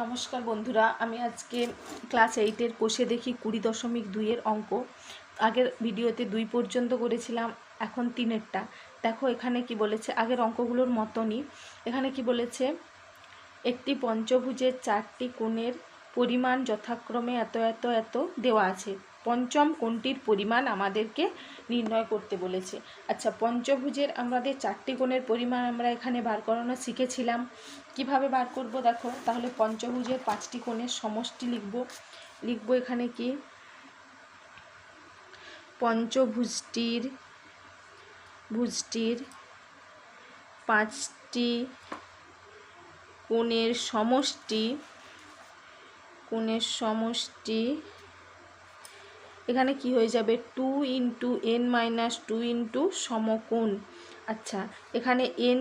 নমস্কার বন্ধুরা, আমি আজকে ক্লাস এইটের কোষে দেখি কুড়ি দশমিক দুইয়ের অঙ্ক। আগের ভিডিওতে দুই পর্যন্ত করেছিলাম, এখন তিনেরটা। দেখো এখানে কি বলেছে, আগের অঙ্কগুলোর মতনই। এখানে কি বলেছে, একটি পঞ্চভুজের চারটি কোণের পরিমাণ যথাক্রমে এত এত এত দেওয়া আছে। পঞ্চম কোণটির পরিমাণ আমাদেরকে নির্ণয় করতে বলেছে। আচ্ছা পঞ্চভুজের আমাদের চারটি কোণের পরিমাণ আমরা এখানে বার করানো শিখেছিলাম। কীভাবে বার করব দেখো? তাহলে পঞ্চভুজের পাঁচটি কোণের সমষ্টি লিখব। লিখব এখানে কি? পঞ্চভুজটির, ভুজটির পাঁচটি কোণের সমষ্টি কোণের সমষ্টি এখানে কি হয়ে যাবে? Two into N minus two into সমকোণ। আচ্ছা এখানে এন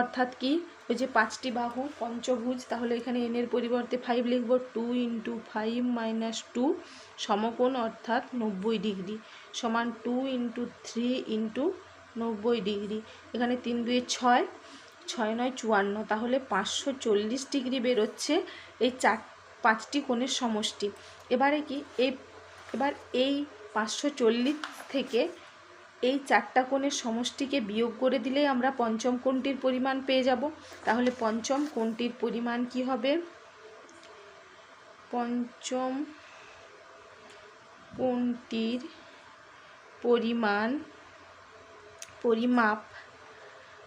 অর্থাৎ কি? ওই যে পাঁচটি বাহু, পঞ্চভুজ, তাহলে এখানে এনের পরিবর্তে ফাইভ লিখব। Two into five minus two সমকোণ অর্থাৎ নব্বই ডিগ্রি সমান টু ইন্টু থ্রি ইন্টু নব্বই ডিগ্রি। এখানে তিন দুয়ে ছয় ছয় নয় চুয়ান্ন, তাহলে পাঁচশো চল্লিশ ডিগ্রি বেরোচ্ছে এই চার, পাঁচটি কোণের সমষ্টি। এবারে কি? এই এবার এই পাঁচশো চল্লিশ থেকে এই চারটা কোণের সমষ্টিকে বিয়োগ করে দিলেই আমরা পঞ্চম কোণটির পরিমাণ পেয়ে যাব। তাহলে পঞ্চম কোণটির পরিমাণ কি হবে? পঞ্চম কোণটির পরিমাণ, পরিমাপ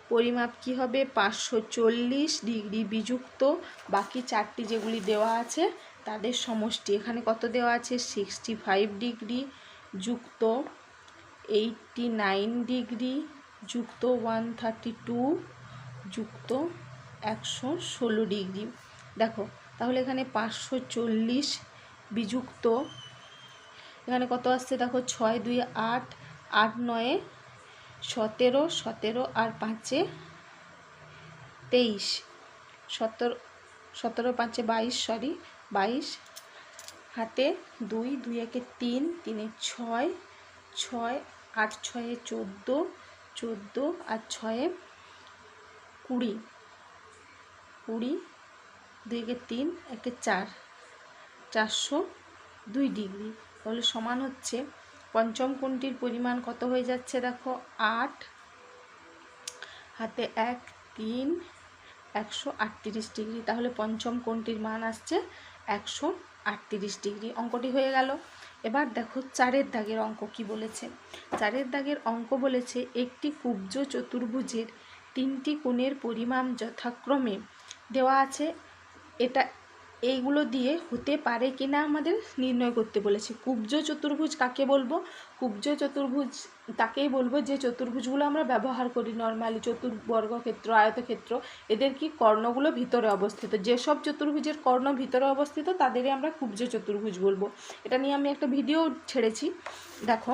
পরিমাপ কি হবে? পাঁচশো চল্লিশ ডিগ্রি বিযুক্ত। বাকি চারটি যেগুলি দেওয়া আছে তাদের সমষ্টি। এখানে কত দেওয়া আছে? সিক্সটি ফাইভ ডিগ্রি যুক্ত এইটটি নাইন ডিগ্রি যুক্ত ওয়ান থার্টি টু যুক্ত একশো ষোলো ডিগ্রি। দেখো, তাহলে এখানে পাঁচশো চল্লিশ বিযুক্ত। এখানে কত আসছে? দেখো, ছয় দুই আট আট নয়ে, সতেরো সতেরো আর পাঁচে তেইশ। সতেরো সতেরো, পাঁচে বাইশ সরি বাইশ, হাতে দুই দুই একে তিন, তিনে ছয় ছয়, আট, ছয়ে চোদ্দ চোদ্দ আর ছয়ে কুড়ি। কুড়ি, দুই একে তিন, একে চার। চারশো দুই ডিগ্রি। তাহলে সমান হচ্ছে পঞ্চম কোণটির পরিমাণ কত হয়ে যাচ্ছে দেখো? আট। হাতে এক, তিন, একশো আটত্রিশ ডিগ্রি। তাহলে পঞ্চম কোণটির মান আসছে একশো আটত্রিশ ডিগ্রি অঙ্কটি হয়ে গেল। এবার দেখো চারের দাগের অঙ্ক কি বলেছে। চারের দাগের অঙ্ক বলেছে, একটি কুব্জ চতুর্ভুজের তিনটি কোণের পরিমাণ যথাক্রমে দেওয়া আছে। এটা এইগুলো দিয়ে হতে পারে কি না আমাদের নির্ণয় করতে বলেছে। কুব্জ চতুর্ভুজ কাকে বলব? কুব্জ চতুর্ভুজ তাকেই বলব যে চতুর্ভুজগুলো আমরা ব্যবহার করি নর্মালি চতুর্বর্গক্ষেত্র আয়তক্ষেত্র, এদের কি কর্ণগুলো ভিতরে অবস্থিত? যেসব চতুর্ভুজের কর্ণ ভিতরে অবস্থিত, তাদেরই আমরা কুব্জ চতুর্ভুজ বলব। এটা নিয়ে আমি একটা ভিডিও ছেড়েছি। দেখো,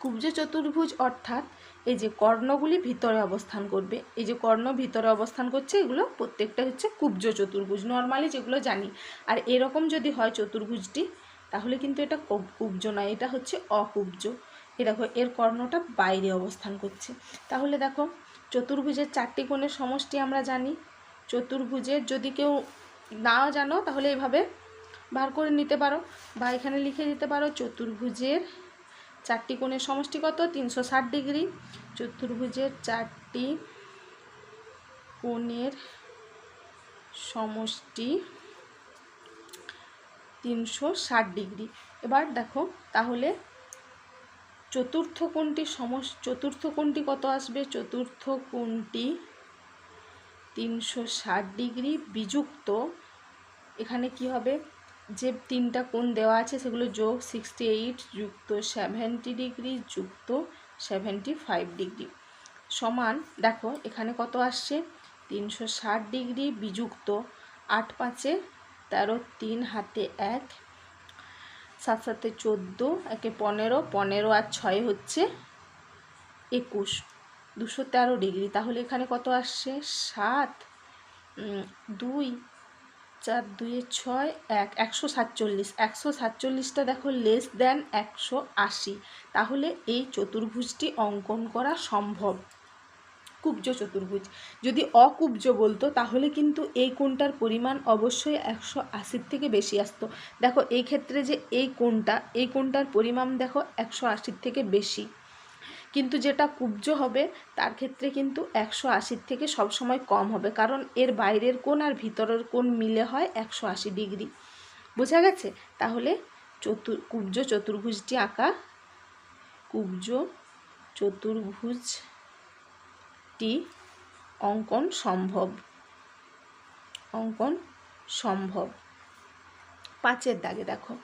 কুব্জ চতুর্ভুজ অর্থাৎ এই যে কর্ণগুলি ভিতরে অবস্থান করবে, এই যে কর্ণ ভিতরে অবস্থান করছে, এগুলো প্রত্যেকটা হচ্ছে কুব্জ চতুর্ভুজ নর্মালি যেগুলো জানি। আর এরকম যদি হয় চতুর্ভুজটি, তাহলে কিন্তু এটা কুব্জ নয়, এটা হচ্ছে অকুব্জ। এ দেখো, এর কর্ণটা বাইরে অবস্থান করছে। তাহলে দেখো, চতুর্ভুজের চারটি কোণের সমষ্টি আমরা জানি। চতুর্ভুজের যদি কেউ না জানো, তাহলে এভাবে বার করে নিতে পারো। বা এখানে লিখে দিতে পারো, চতুর্ভুজের চারটি কোণের সমষ্টি কত? তিনশো ষাট ডিগ্রি। চতুর্ভুজের চারটি কোণের সমষ্টি তিনশো ষাট ডিগ্রি। এবার দেখো, তাহলে চতুর্থ কোণটি সমস, চতুর্থ কোণটি কত আসবে? চতুর্থ কোণটি তিনশো ষাট ডিগ্রি বিযুক্ত। এখানে কি হবে? যে তিনটা কোণ দেওয়া আছে সেগুলো যোগ সিক্সটি এইট যুক্ত সেভেন্টি ডিগ্রি যুক্ত সেভেন্টি ফাইভ ডিগ্রি সমান, দেখো, এখানে কত আসছে? তিনশো ষাট ডিগ্রি বিযুক্ত আট পাঁচে তেরো, তিন হাতে এক, সাত সাতে চোদ্দ, একে পনেরো পনেরো আর ছয় হচ্ছে একুশ। দুশো তেরো ডিগ্রি তাহলে এখানে কত আসছে? সাত দুই চার, দুয়ে ছয়, এক, একশো সাতচল্লিশ। একশো সাতচল্লিশটা দেখো লেস দেন একশো আশি। তাহলে এই চতুর্ভুজটি অঙ্কন করা সম্ভব। কুব্জ চতুর্ভুজ। যদি অকুব্জ বলতো, তাহলে কিন্তু এই কোণটার পরিমাণ অবশ্যই একশো আশির থেকে বেশি আসতো। দেখো, এই ক্ষেত্রে যে এই কোণটা, এই কোণটার পরিমাণ দেখো একশো আশির থেকে বেশি। কিন্তু যেটা কুব্জ হবে, তার ক্ষেত্রে কিন্তু একশো আশির থেকে সবসময় কম হবে। কারণ এর বাইরের কোণ আর ভিতরের কোণ মিলে হয় একশো আশি ডিগ্রি। বোঝা গেছে? তাহলে চতুর, কুব্জ চতুর্ভুজটি আঁকা। কুব্জ চতুর্ভুজটি অঙ্কন সম্ভব। অঙ্কন সম্ভব। পাঁচের দাগে দেখো।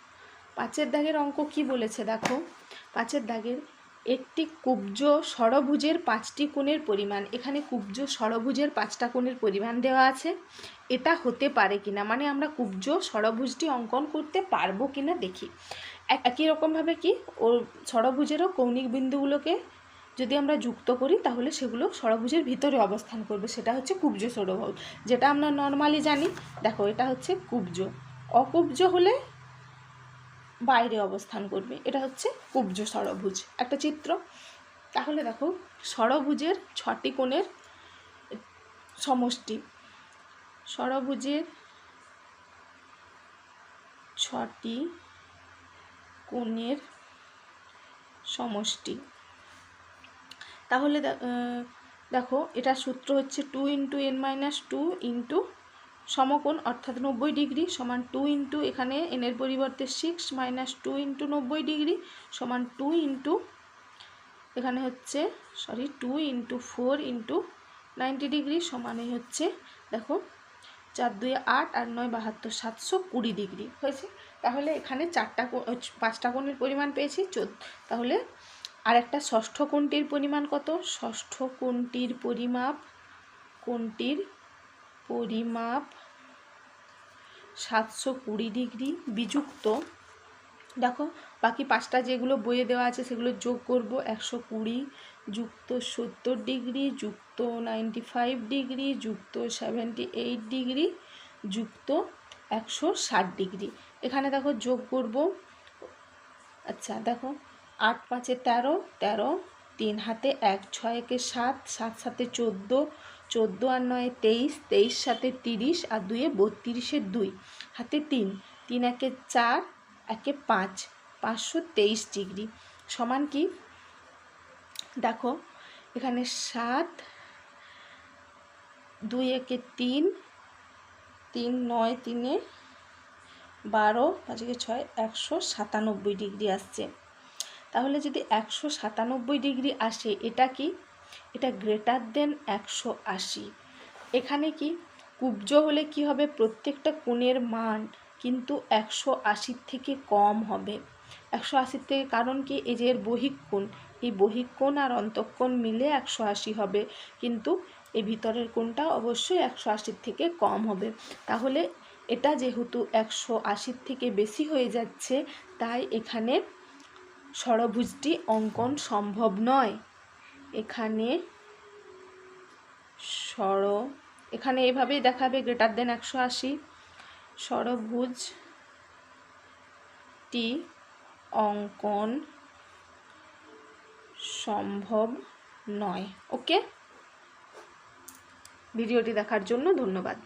পাঁচের দাগের অঙ্ক কি বলেছে? দেখো। পাঁচের দাগের একটি কুব্জ ষড়ভুজের পাঁচটি কোণের পরিমাণ। এখানে কুব্জ ষড়ভুজের পাঁচটা কোণের পরিমাণ দেওয়া আছে। এটা হতে পারে কিনা? মানে আমরা কুব্জ ষড়ভুজটি অঙ্কন করতে পারব কিনা দেখি। একই রকমভাবে কি? ও ষড়ভুজেরও কৌণিক বিন্দুগুলোকে যদি আমরা যুক্ত করি, তাহলে সেগুলো ষড়ভুজের ভিতরে অবস্থান করবে। সেটা হচ্ছে কুব্জ ষড়ভুজ। যেটা আমরা নর্মালি জানি, দেখো এটা হচ্ছে কুব্জ। অকুব্জ হলে বাইরে অবস্থান করবে। এটা হচ্ছে কুব্জ ষড়ভুজ। একটা চিত্র। তাহলে দেখো, ষড়ভুজের ছটি কোণের সমষ্টি। ষড়ভুজের ছটি কোণের সমষ্টি। তাহলে দেখো এটা সূত্র হচ্ছে two into N minus two into সমকোণ অর্থাৎ নব্বই ডিগ্রি সমান টু ইন্টু এখানে এনের পরিবর্তে সিক্স মাইনাস টু ইন্টু নব্বই ডিগ্রি সমান টু ইন্টু এখানে হচ্ছে sorry two into four into ninety degree সমানে হচ্ছে, দেখো, চার দুই আট আর নয় বাহাত্তর সাতশো কুড়ি ডিগ্রি, হয়েছে? তাহলে এখানে চারটা পাঁচটা কোণের পরিমাণ পেয়েছি, চোদ্দ, তাহলে আর একটা ষষ্ঠ কোণটির পরিমাণ কত? ষষ্ঠ কোণটির পরিমাপ কোণটির পরিমাপ সাতশো কুড়ি ডিগ্রি বিযুক্ত। দেখো, বাকি পাঁচটা যেগুলো বইয়ে দেওয়া আছে সেগুলো যোগ করব। একশো কুড়ি যুক্ত সত্তর ডিগ্রি, যুক্ত নাইনটি ফাইভ ডিগ্রি, যুক্ত সেভেন্টি এইট ডিগ্রি, যুক্ত একশো ষাট ডিগ্রি। এখানে দেখো যোগ করব। আচ্ছা দেখো, আট পাঁচে তেরো তেরো তিন হাতে এক, ছয় একে সাত সাত সাতে চোদ্দ চোদ্দ আর নয় তেইশ তেইশ সাতে তিরিশ আর দুয়ে বত্রিশের দুই। হাতে তিন তিন একে চার, একে পাঁচ, পাঁচশো তেইশ ডিগ্রি। সমান কি? দেখো, এখানে সাত, দুই একে তিন তিন নয় তিনে বারো পাঁচকে ছয়, একশো সাতানব্বই ডিগ্রি আসছে। তাহলে যদি একশো সাতানব্বই ডিগ্রি আসে, এটা কি? এটা গ্রেটার দেন একশো আশি। এখানে কি কুব্জ হলে কি হবে? প্রত্যেকটা কোণের মান কিন্তু একশো আশির থেকে কম হবে। একশো আশির থেকে কারণ কি? এই যে এর বহিকোণ এই বহিকোণ আর অন্তঃকোণ মিলে একশো আশি হবে। কিন্তু এই ভিতরের কোণটা অবশ্যই একশো আশির থেকে কম হবে। তাহলে এটা যেহেতু একশো আশির থেকে বেশি হয়ে যাচ্ছে, তাই এখানে ষড়ভুজটি অঙ্কন সম্ভব নয়। এখানে সর, এখানে এভাবেই দেখাবে গ্রেটার দেন একশো আশি। সরভুজ টি অঙ্কন সম্ভব নয়। ওকে? ভিডিওটি দেখার জন্য ধন্যবাদ।